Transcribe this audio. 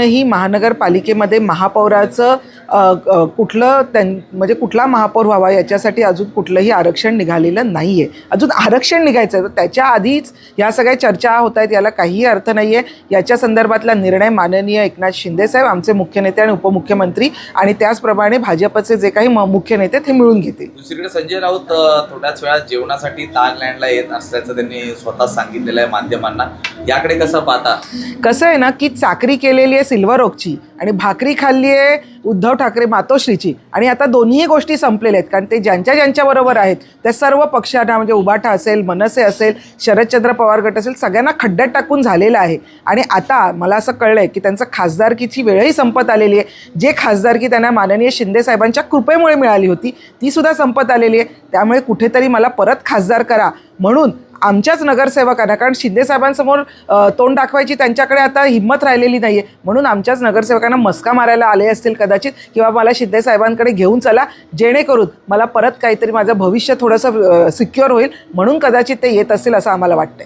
ही महानगरपालिकेमध्ये महापौराचं कुठलं त्यां म्हणजे कुठला महापौर व्हावा याच्यासाठी अजून कुठलंही आरक्षण निघालेलं नाही आहे अजून आरक्षण निघायचं आहे तर त्याच्या आधीच या सगळ्या चर्चा होत आहेत याला काहीही अर्थ नाही आहे याच्या संदर्भातला निर्णय माननीय एकनाथ शिंदेसाहेब आमचे मुख्य नेते आणि उपमुख्यमंत्री आणि त्याचप्रमाणे भाजपचे जे काही मुख्य नेते ते मिळून घेतील. दुसरीकडे संजय राऊत थोड्याच वेळात जेवणासाठी ताजलँडला येत असल्याचं त्यांनी स्वतः सांगितलेलं आहे माध्यमांना. याकडे कसं पाहता? कसं आहे ना की चाकरी केलेली आहे सिल्वर ओकची आणि भाकरी खाल्ली आहे उद्धव ठाकरे मातोश्रीची. आणि आता दोन्ही गोष्टी संपलेल्या आहेत. कारण ते ज्यांच्या ज्यांच्याबरोबर आहेत त्या सर्व पक्षांना म्हणजे उबाठा असेल मनसे असेल शरदचंद्र पवार गट असेल सगळ्यांना खड्ड्यात टाकून झालेलं आहे. आणि आता मला असं कळलं आहे की त्यांचं खासदारकीची वेळही संपत आलेली आहे. जे खासदारकी त्यांना माननीय शिंदे साहेबांच्या कृपेमुळे मिळाली होती ती सुद्धा संपत आलेली आहे. त्यामुळे कुठेतरी मला परत खासदार करा. म्हणून आमच्याच नगरसेवकांना कारण शिंदेसाहेबांसमोर तोंड दाखवायची त्यांच्याकडे आता हिंमत राहिलेली नाही आहे म्हणून आमच्याच नगरसेवकांना मस्का मारायला आले असतील कदाचित किंवा मला शिंदेसाहेबांकडे घेऊन चला जेणेकरून मला परत काहीतरी माझं भविष्य थोडंसं सिक्युअर होईल म्हणून कदाचित ते येत असतील असं आम्हाला वाटतं